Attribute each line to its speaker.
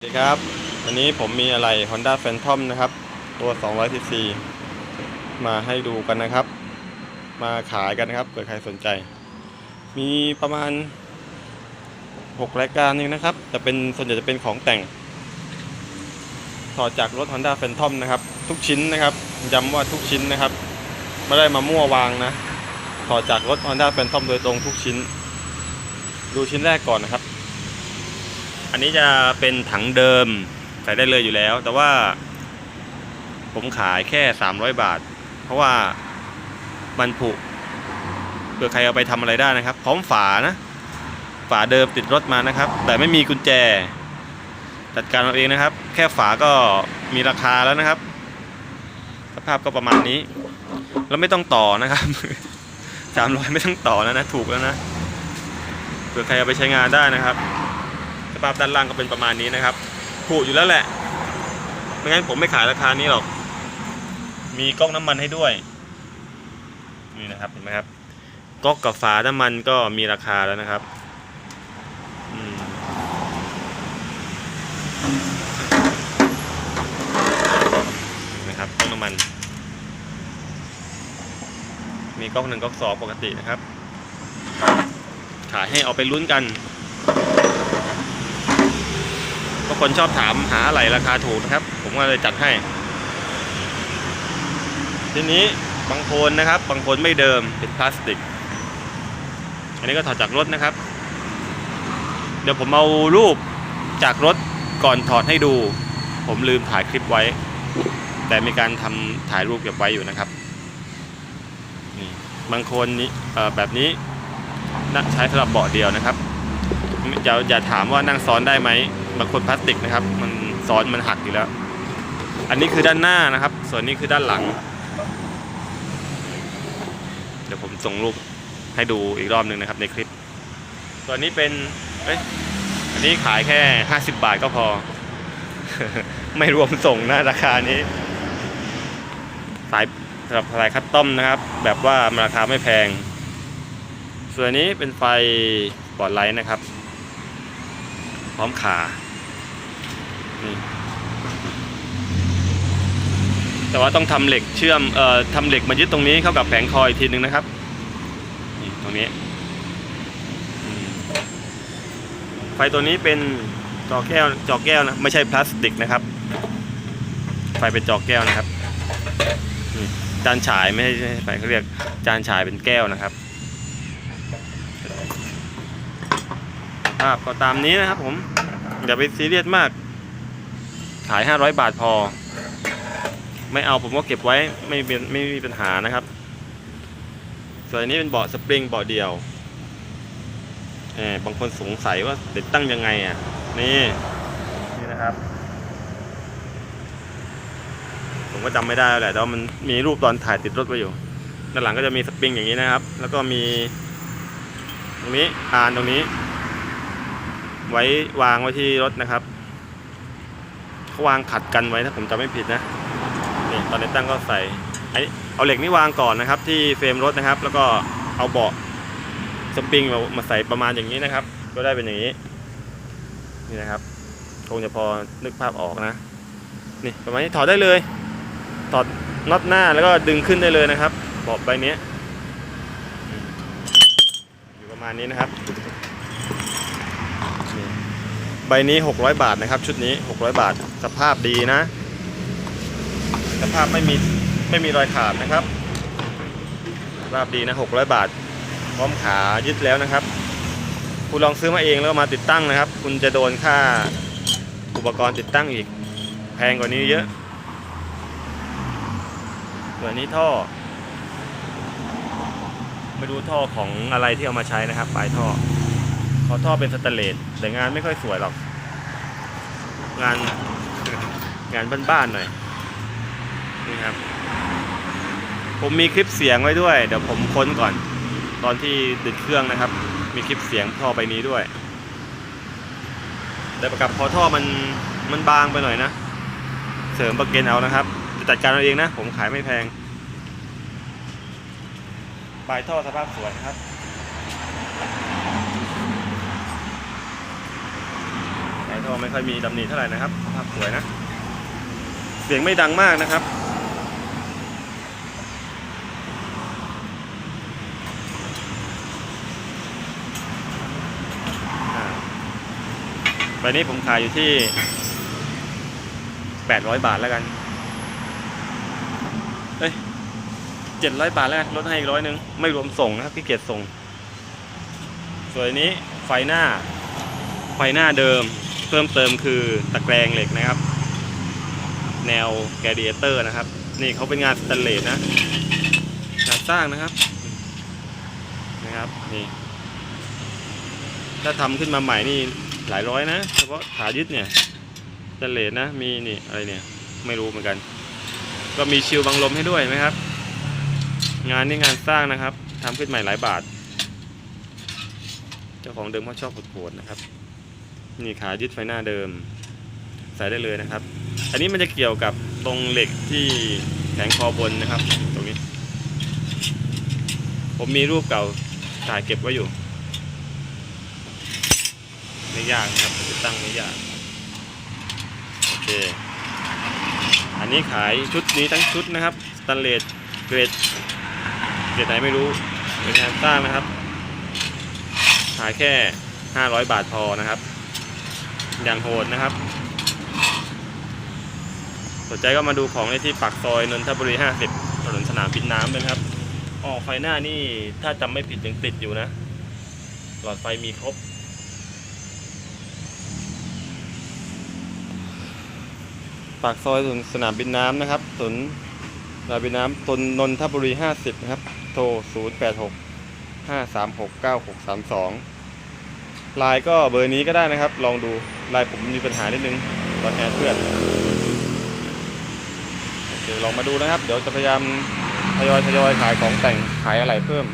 Speaker 1: สวัสดีครับ วันนี้ผมมีอะไร Honda Phantom นะครับ ตัว200 cc มาให้ดูกันนะครับ มาขายกันนะครับ เผื่อใครสนใจ มีประมาณ 6 รายการเองนะครับแต่เป็นส่วนใหญ่จะเป็นของแต่งถอดจากรถ Honda Phantom นะครับ ทุกชิ้นนะครับ ย้ำว่าทุกชิ้นนะครับ ไม่ได้มามั่ววางนะถอดจากรถ Honda Phantom โดยตรงทุกชิ้น ดูชิ้นแรกก่อนนะครับ อันนี้จะเป็นถังเดิมใส่ได้เลยอยู่แล้ว แต่ว่าผมขายแค่ 300 บาท เพราะว่ามันผุเผื่อใครเอาไปทำอะไรได้นะครับ พร้อมฝานะ ฝาเดิมติดรถมานะครับ แต่ไม่มีกุญแจ จัดการเอาเองนะครับ แค่ฝาก็มีราคาแล้วนะครับ สภาพก็ประมาณนี้ แล้วไม่ต้องต่อนะครับ300ไม่ต้องต่อแล้วนะ ถูกแล้วนะเผื่อใครเอาไปใช้งานได้นะครับ สภาพด้านล่างก็เป็นประมาณนี้นะครับผูอยู่แล้วแหละ ไม่งั้นผมไม่ขายราคานี้หรอก มีก๊อกน้ำมันให้ด้วย นี่นะครับเห็นไหมครับ ก๊อกกับฝาน้ำมันก็มีราคาแล้วนะครับอนะครับก๊อกน้ำมัน มีก๊อกหนึ่งก๊อกสองปกตินะครับ ขายให้เอาไปลุ้นกัน บางคนชอบถามหาอะไรราคาถูกนะครับ ผมก็เลยจัดให้ ทีนี้บางคนนะครับ บางคนไม่เดิมเป็นพลาสติก อันนี้ก็ถอดจากรถนะครับ เดี๋ยวผมเอารูปจากรถก่อนถอดให้ดู ผมลืมถ่ายคลิปไว้ แต่มีการทำถ่ายรูปเก็บไว้อยู่นะครับนี่บางคนนี้แบบนี้น่าใช้สำหรับเบาะเดียวนะครับอย่าอย่าถามว่านั่งซ้อนได้ไหม บางคนพลาสติกนะครับ มันซ้อนมันหักอยู่แล้ว อันนี้คือด้านหน้านะครับ ส่วนนี้คือด้านหลัง เดี๋ยวผมส่งรูปให้ดูอีกรอบหนึ่งนะครับในคลิปตัวนนี้เป็นเอ้ยอันนี้ขายแค่ 50 บาทก็พอ ไม่รวมส่งนะราคานี้ สายสำหรับสายคัสตอมนะครับ แบบว่าราคาไม่แพง ส่วนนี้เป็นไฟสปอตไลท์นะครับ พร้อมขา แต่ว่าต้องทำเหล็กเชื่อมเอ่อทำเหล็กมายึดตรงนี้เข้ากับแผงคอยอีกทีหนึ่งนะครับนี่ตรงนี้ ไฟตัวนี้เป็นจอแก้วจอแก้วนะไม่ใช่พลาสติกนะครับ ไฟเป็นจอแก้วนะครับจานฉายไม่ใช่ไฟเขาเรียกจานฉายเป็นแก้วนะครับภาพก็ตามนี้นะครับผมอย่าไปซีเรียสมาก ขาย 500 บาทพอ ไม่เอาผมก็เก็บไว้ไม่เป็นไม่มีปัญหานะครับ ส่วนนี้เป็นเบาะสปริงเบาะเดียวเออบางคนสงสัยว่าติดตั้งยังไงอะ นี่นี่นะครับ ผมก็จำไม่ได้แล้วแหละแต่ว่ามันมีรูปตอนถ่ายติดรถไว้อยู่ด้านหลังก็จะมีสปริงอย่างนี้นะครับ แล้วก็มีตรงนี้อานตรงนี้ ไว้วางไว้ที่รถนะครับ เขาวางขัดกันไว้ถ้าผมจำไม่ผิดนะนี่ตอนนี้ตั้งก็ใส่ไอ้เอาเหล็กนี่วางก่อนนะครับ ที่เฟรมรถนะครับ แล้วก็เอาเบาะสปริงมามาใส่ประมาณอย่างนี้นะครับ ก็ได้เป็นอย่างนี้ นี่นะครับคงจะพอนึกภาพออกนะ นี่ประมาณนี้ถอดได้เลยถอดน็อตหน้าแล้วก็ดึงขึ้นได้เลยนะครับเบาะใบนี้อยู่ประมาณนี้นะครับ ใบนี้ 600 บาทนะครับ ชุดนี้ 600 บาท สภาพดีนะ สภาพไม่มีไม่มีรอยขาดนะครับสภาพดีนะ 600 บาท พร้อมขายึดแล้วนะครับ คุณลองซื้อมาเองแล้วมาติดตั้งนะครับ คุณจะโดนค่าอุปกรณ์ติดตั้งอีก แพงกว่านี้เยอะส่วนนี้ท่อไม่รู้ท่อของอะไรที่เอามาใช้นะครับ ปลายท่อ เพราะท่อเป็นสแตนเลสแต่งานไม่ค่อยสวยหรอก งานงานบ้านๆหน่อยนี่ครับ ผมมีคลิปเสียงไว้ด้วย เดี๋ยวผมค้นก่อน ตอนที่ติดเครื่องนะครับ มีคลิปเสียงท่อไปนี้ด้วย แต่ประกับพอท่อมันมันบางไปหน่อยนะ เสริมประเกนเอานะครับจะจัดการเอาเองนะ ผมขายไม่แพงปลายท่อสภาพสวยครับ ปลายท่อ ก็ไม่ค่อยมีดำหนิเท่าไหร่นะครับภาพสวยนะ เสียงไม่ดังมากนะครับใบนี้ผมขายอยู่ที่ 800 บาทแล้วกัน เอ้ย700 บาทแล้วกันลดให้อีกร้อยหนึ่งไม่รวมส่งนะครับพี่เกียรส่ง ส่วนอันนี้ไฟหน้า ไฟหน้าเดิม เพิ่มเติมคือตะแกรงเหล็กนะครับ แนวแกเดียเตอร์นะครับ นี่เขาเป็นงานสแตนเลสนะงานสร้างนะครับนะครับนี่ถ้าทำขึ้นมาใหม่นี่หลายร้อยนะเฉพาะขายึดเนี่ยสแตนเลสนะมีนี่อะไรเนี่ยไม่รู้เหมือนกัน ก็มีชิลบังลมให้ด้วยไหมครับ งานนี่งานสร้างนะครับทำขึ้นใหม่หลายบาท เจ้าของเดิมเขาชอบโหดๆนะครับ นี่ขายึดไฟหน้าเดิม ใส่ได้เลยนะครับ อันนี้มันจะเกี่ยวกับตรงเหล็กที่แผงคอบนนะครับ ตรงนี้ ผมมีรูปเก่าถ่ายเก็บไว้อยู่ไม่ยากนะครับติดตั้งไม่ยากโอเคอันนี้ขายชุดนี้ทั้งชุดนะครับสแตนเลสเกรดเกรดไหนไม่รู้เป็นงานสร้างนะครับขายแค่ 500 บาทพอนะครับ อย่างโหดนะครับ สนใจก็มาดูของได้ที่ปากซอยนนทบุรี 50 ถนนสนามบินน้ำเลยนะครับออกไฟหน้านี่ถ้าจำไม่ผิดยังติดอยู่นะ หลอดไฟมีครบปากซอยถนนสนามบินน้ำนะครับถนนสนามบินน้ำตนนนทบุรี 50 นะครับ โทร 086 536 9632ไลน์ก็เบอร์นี้ก็ได้นะครับ ลองดู ไลน์ผมมีปัญหานิดนึงตอนแอดเพื่อนเดี๋ยวลองมาดูนะครับ เดี๋ยวจะพยายามทยอยทยอยขายของแต่งขายอะไรเพิ่ม